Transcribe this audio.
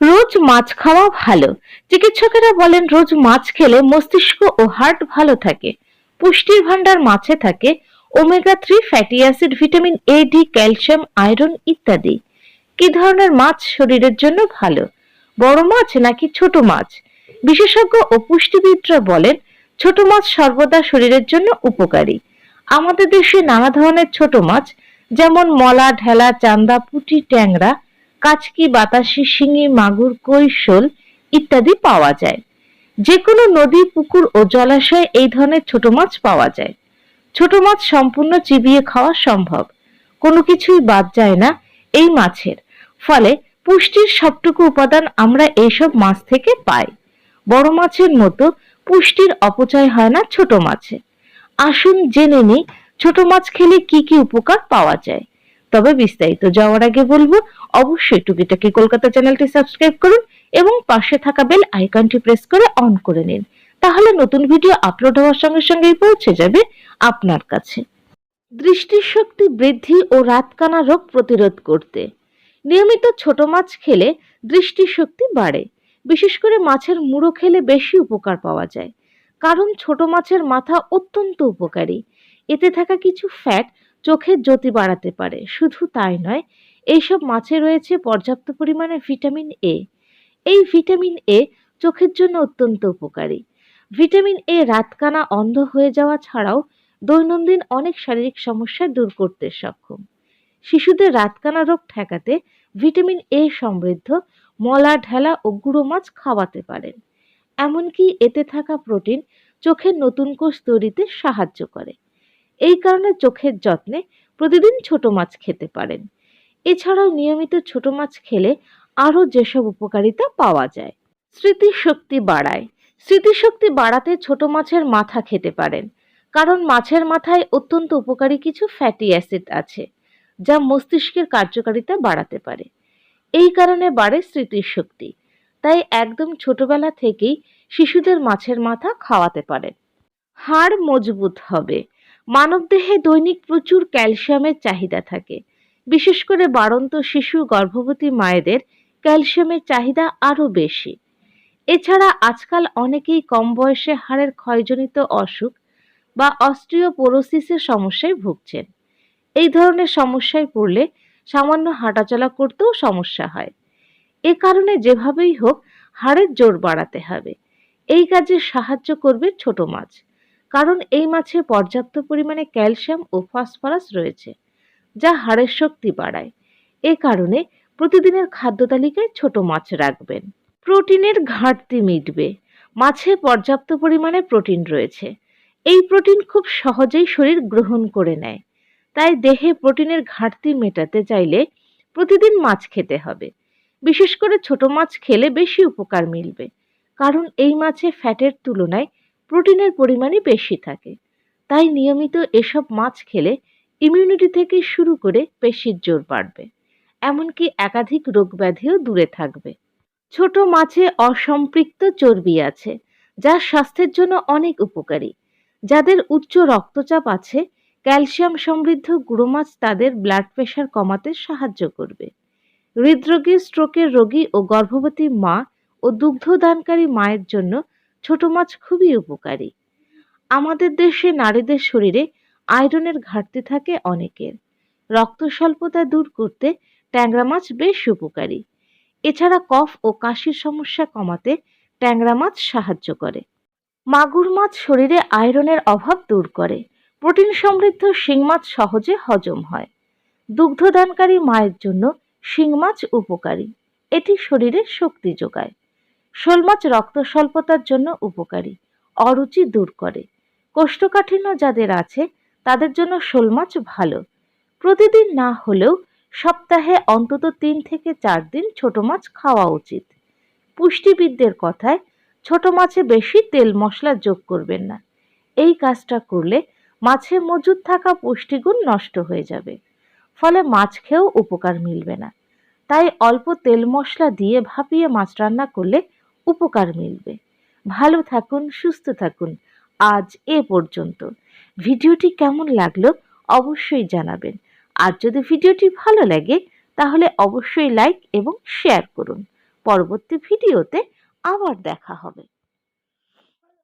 রোজ মাছ খাওয়া ভালো। চিকিৎসকেরা বলেন, রোজ মাছ খেলে মস্তিষ্ক ও হার্ট ভালো থাকে, পুষ্টির ভান্ডার মাছে থাকে, omega three fatty acid, vitamin A, D, calcium, iron ইত্যাদি। কি ধরনের মাছ শরীরের জন্য ভালো? বড় মাছ নাকি ছোট মাছ? বিশেষজ্ঞ ও পুষ্টিবিদরা বলেন, ছোট মাছ সর্বদা শরীরের জন্য উপকারী। আমাদের দেশে নানা ধরনের ছোট মাছ যেমন মলা, ঢেলা, চান্দা, পুঁটি, ট্যাংরা, কাচকি, বাতাসি, শিঙি, মাগুর কই শোল ইত্যাদি পাওয়া যায়। যে কোনো নদী, পুকুর ও জলাশয়ে এই ধরনের ছোট মাছ পাওয়া যায়। ছোট মাছ সম্পূর্ণ চিবিয়ে খাওয়া সম্ভব। কোনো কিছুই বাদ যায় না এই মাছের। ফলে পুষ্টির সবটুকু উপাদান আমরা এইসব মাছ থেকে পাই। বড় মাছের মতো পুষ্টির অপচয় হয় না ছোট মাছে। আসুন জেনে নিই ছোট মাছ খেলে কি কি উপকার পাওয়া যায়? তবে বিস্তারিত যাওয়ার আগে বলব, অবশ্যই টুকিটাকি কলকাতা চ্যানেলটি সাবস্ক্রাইব করুন এবং পাশে থাকা বেল আইকনটি প্রেস করে অন করে নিন। তাহলে নতুন ভিডিও আপলোড হওয়ার সঙ্গে সঙ্গেই পৌঁছে যাবে আপনার কাছে। দৃষ্টিশক্তি বৃদ্ধি ও রাতকানা রোগ প্রতিরোধ করতে। নিয়মিত ছোট মাছ খেলে দৃষ্টিশক্তি বাড়ে। বিশেষ করে মাছের মুড়ো খেলে বেশি উপকার পাওয়া যায়। কারণ ছোট মাছের মাথা অত্যন্ত উপকারী। এতে থাকা কিছু ফ্যাট চোখের জ্যোতি বাড়াতে পারে। শুধু তাই নয়, এইসব মাছে রয়েছে পর্যাপ্ত পরিমাণে ভিটামিন এ এই ভিটামিন এ চোখের জন্য অত্যন্ত উপকারী। ভিটামিন এ রাতকানা অন্ধ হয়ে যাওয়া ছাড়াও দৈনন্দিন অনেক শারীরিক সমস্যা দূর করতে সক্ষম। শিশুদের রাতকানা রোগ ঠেকাতে ভিটামিন এ সমৃদ্ধ মলা, ঢেলা ও গুঁড়ো মাছ খাওয়াতে পারেন। এমনকি এতে থাকা প্রোটিন চোখের নতুন কোষ তৈরিতে সাহায্য করে। এই কারণে চোখের যত্নে প্রতিদিন ছোট মাছ খেতে পারেন। এছাড়াও নিয়মিত ছোট মাছ খেলে আরও যেসব উপকারিতা পাওয়া যায়। স্মৃতিশক্তি বাড়ায়। স্মৃতিশক্তি বাড়াতে ছোট মাছের মাথা খেতে পারেন। কারণ মাছের মাথায় অত্যন্ত উপকারী কিছু ফ্যাটি অ্যাসিড আছে, যা মস্তিষ্কের কার্যকারিতা বাড়াতে পারে। এই কারণে বাড়ে স্মৃতিশক্তি। তাই একদম ছোটবেলা থেকেই শিশুদের মাছের মাথা খাওয়াতে পারেন। হাড় মজবুত হবে। মানবদেহে দৈনিক প্রচুর ক্যালসিয়ামের চাহিদা থাকে। বিশেষ করে বাড়ন্ত শিশু, গর্ভবতী মায়েদের ক্যালসিয়ামের চাহিদা আরও বেশি। এছাড়া আজকাল অনেকেই কম বয়সে হাড়ের ক্ষয়জনিত অসুখ বা অস্ট্রিওপোরোসিসের সমস্যায় ভুগছেন। এই ধরনের সমস্যায় পড়লে সামান্য হাঁটাচলা করতেও সমস্যা হয়। এ কারণে যেভাবেই হোক, হাড়ের জোর বাড়াতে হবে। এই কাজে সাহায্য করবে ছোট মাছ। কারণ এই মাছে পর্যাপ্ত পরিমাণে ক্যালসিয়াম ও ফসফরাস রয়েছে, যা হাড়ের শক্তি বাড়ায়। এ কারণে প্রতিদিনের খাদ্য তালিকায় ছোট মাছ রাখবেন। প্রোটিনের ঘাটতি মিটবে। মাছে পর্যাপ্ত পরিমাণে প্রোটিন রয়েছে। এই প্রোটিন খুব সহজেই শরীর গ্রহণ করে নেয়। তাই দেহে প্রোটিনের ঘাটতি মেটাতে চাইলে প্রতিদিন মাছ খেতে হবে। বিশেষ করে ছোট মাছ খেলে বেশি উপকার মিলবে। কারণ এই মাছে ফ্যাটের তুলনায় প্রোটিনের পরিমাণই বেশি থাকে। তাই নিয়মিত এসব মাছ খেলে ইমিউনিটি থেকে শুরু করে পেশির জোর বাড়বে। এমনকি একাধিক রোগ ব্যাধিও দূরে থাকবে। ছোট মাছে অসম্পৃক্ত চর্বি আছে, যা স্বাস্থ্যের জন্য অনেক উপকারী। যাদের উচ্চ রক্তচাপ আছে, ক্যালসিয়াম সমৃদ্ধ গুঁড়ো মাছ তাদের ব্লাড প্রেশার কমাতে সাহায্য করবে। হৃদরোগী স্ট্রোকের রোগী ও গর্ভবতী মা ও দুগ্ধদানকারী মায়ের জন্য ছোট মাছ খুবই উপকারী। আমাদের দেশে নারীদের শরীরে আয়রনের ঘাটতি থাকে অনেকের। রক্ত স্বল্পতা দূর করতে ট্যাংরা মাছ বেশ উপকারী। এছাড়া কফ ও কাশির সমস্যা কমাতে ট্যাংরা মাছ সাহায্য করে। মাগুর মাছ শরীরে আয়রনের অভাব দূর করে। প্রোটিন সমৃদ্ধ শিং মাছ সহজে হজম হয়। দুগ্ধদানকারী মায়ের জন্য শিং মাছ উপকারী। এটি শরীরে শক্তি যোগায়। শোল মাছ রক্ত স্বল্পতার জন্য উপকারী, অরুচি দূর করে। কোষ্ঠকাঠিন্য যাদের আছে, তাদের জন্য শোল মাছ ভালো। প্রতিদিন না হলেও সপ্তাহে অন্তত তিন থেকে চার দিন ছোট মাছ খাওয়া উচিত। পুষ্টিবিদদের কথায়, ছোট মাছে বেশি তেল মশলা যোগ করবেন না। এই কাজটা করলে মাছে মজুদ থাকা পুষ্টিগুণ নষ্ট হয়ে যাবে। ফলে মাছ খেয়েও উপকার মিলবে না। তাই অল্প তেল মশলা দিয়ে ভাপিয়ে মাছ রান্না করলে উপকার মিলবে। ভালো থাকুন, সুস্থ থাকুন। আজ এ পর্যন্ত। ভিডিওটি কেমন লাগল অবশ্যই জানাবেন। আর যদি ভিডিওটি ভালো লাগে, তাহলে অবশ্যই লাইক এবং শেয়ার করুন। পরবর্তী ভিডিওতে আবার দেখা হবে।